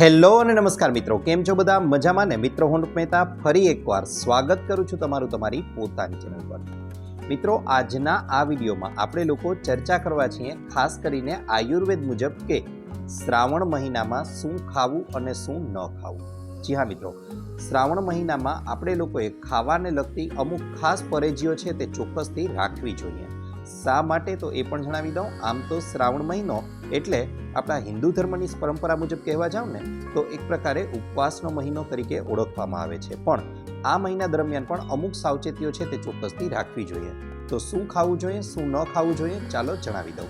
Hello અને નમસ્કાર મિત્રો, કેમ છો બધા? મજામાં ને? મિત્રો, હું મહેતા ફરી એકવાર સ્વાગત કરું છું તમારું તમારી પોતાની ચેનલ પર. મિત્રો, આજના આ વિડીયોમાં આપણે લોકો ચર્ચા કરવા છીએ ખાસ કરીને આયુર્વેદ મુજબ કે શ્રાવણ મહિનામાં શું ખાવું અને શું ન ખાવું. જી હા મિત્રો, શ્રાવણ મહિનામાં આપણે લોકોએ ખાવાને લગતી અમુક ખાસ પરેજીઓ છે તે ચોક્કસથી રાખવી જોઈએ. શા માટે તો એ પણ જણાવી દઉં. આમ તો શ્રાવણ મહિનો એટલે આપણા હિન્દુ ધર્મની પરંપરા મુજબ કહેવા જાવ ને, તો એક પ્રકારે ઉપવાસનો મહિનો તરીકે ઓળખવામાં આવે છે. પણ આ મહિના દરમિયાન પણ અમુક સાવચેતીઓ છે તે ચોક્કસથી રાખવી જોઈએ. તો શું ખાવું જોઈએ, શું ન ખાવું જોઈએ, ચાલો જણાવી દઉં.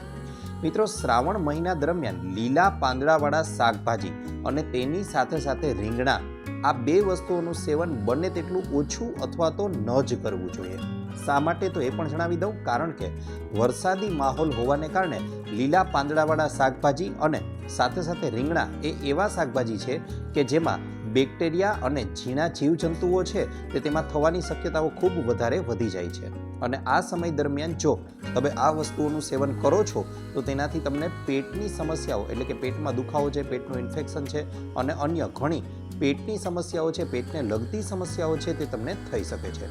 મિત્રો, શ્રાવણ મહિના દરમિયાન લીલા પાંદડાવાળા શાકભાજી અને તેની સાથે સાથે રીંગણા આ બે વસ્તુઓનું સેવન બને તેટલું ઓછું અથવા તો ન જ કરવું જોઈએ. શા માટે તો એ પણ જણાવી દઉં? કારણ કે વરસાદી માહોલ હોવાને કારણે લીલા પાંદડાવાળા શાકભાજી અને સાથે સાથે રીંગણા એ એવા શાકભાજી છે કે જેમાં બેક્ટેરિયા અને ઝીણા જીવજંતુઓ છે તે તેમાં થવાની શક્યતાઓ ખૂબ વધારે વધી જાય છે. અને આ સમય દરમિયાન જો તમે આ વસ્તુઓનું સેવન કરો છો, તો તેનાથી તમને પેટની સમસ્યાઓ એટલે કે પેટમાં દુખાવો છે પેટનું ઇન્ફેક્શન છે અને અન્ય ઘણી પેટની સમસ્યાઓ છે, પેટને લગતી સમસ્યાઓ છે તે તમને થઈ શકે છે.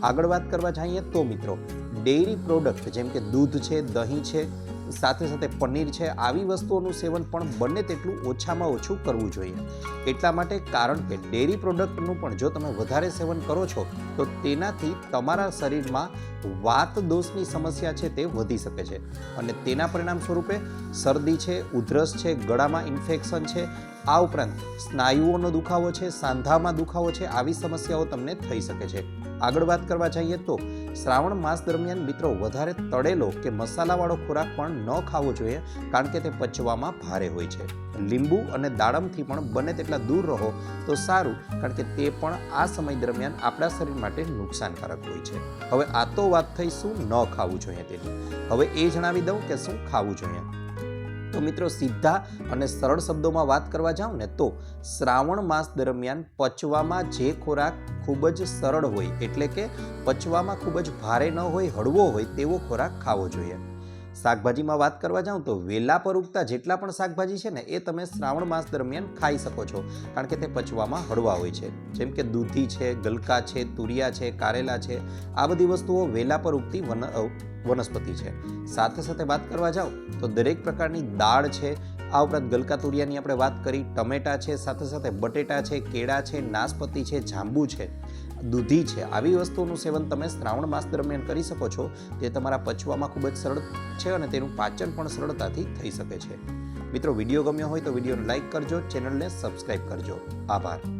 આગળ વાત કરવા જઈએ તો મિત્રો, ડેરી પ્રોડક્ટ જેમ કે દૂધ છે, દહીં છે, સાથે સાથે પનીર છે, આવી વસ્તુઓનું સેવન પણ બને તેટલું ઓછામાં ઓછું કરવું જોઈએ. એટલા માટે કારણ કે ડેરી પ્રોડક્ટનું પણ જો તમે વધારે સેવન કરો છો, તો તેનાથી તમારા શરીરમાં વાત દોષની સમસ્યા છે તે વધી શકે છે. અને તેના પરિણામ સ્વરૂપે શરદી છે, ઉધરસ છે, ગળામાં ઇન્ફેક્શન છે આ ઉપરાંત સ્નાયુઓનો દુખાવો છે, સાંધામાં દુખાવો છે, આવી સમસ્યાઓ તમને થઈ શકે છે. આગળ વાત કરવા જઈએ તો શ્રાવણ માસ દરમિયાન મિત્રો વધારે તળેલો કે મસાલાવાળો ખોરાક પણ ન ખાવો જોઈએ કારણ કે તે પચવામાં ભારે હોય છે. લીંબુ અને દાડમથી પણ બને તેટલા દૂર રહો તો સારું કારણ કે તે પણ આ સમય દરમિયાન આપણા શરીર માટે નુકસાનકારક હોય છે. હવે આ તો વાત થઈ શું ન ખાવું જોઈએ તેની. હવે એ જણાવી દઉં કે શું ખાવું જોઈએ. તો મિત્રો સીધા અને સરળ શબ્દોમાં વાત કરવા જાઉં ને તો શ્રાવણ માસ દરમિયાન પચવામાં જે ખોરાક ખૂબ જ સરળ હોય, એટલે કે પચવામાં ખૂબ જ ભારે ન હોય, હળવો હોય, તેવો ખોરાક ખાવો જોઈએ. શાકભાજીમાં વાત કરવા જાઉં તો વેલા પર ઉગતા જેટલા પણ શાકભાજી છે ને, એ તમે શ્રાવણ માસ દરમિયાન ખાઈ શકો છો. કારણ કે તે પચવામાં હળવા હોય છે. જેમ કે દૂધી છે, ગલકા છે, તુરિયા છે, કારેલા છે, આ બધી વસ્તુઓ વેલા પર ઉગતી વન વનસ્પતિ છે. સાથે સાથે વાત કરવા જાઓ તો દરેક પ્રકારની દાળ છે. આ ઉપરાંત ગલકા તુરિયાની આપણે વાત કરી, ટમેટા છે, સાથે સાથે બટેટા છે, કેળા છે નાસપતિ છે, જાંબુ છે. દૂધી છે. આવી વસ્તુઓનું સેવન તમે શ્રાવણ માસ દરમિયાન કરી શકો છો. તે તમારા પચવામાં ખૂબ જ સરળ છે અને તેનું પાચન પણ સરળતાથી થઈ શકે છે. મિત્રો, વીડિયો ગમ્યો હોય તો વિડીયોને લાઇક કરજો, ચેનલને સબસ્ક્રાઇબ કરજો. આભાર.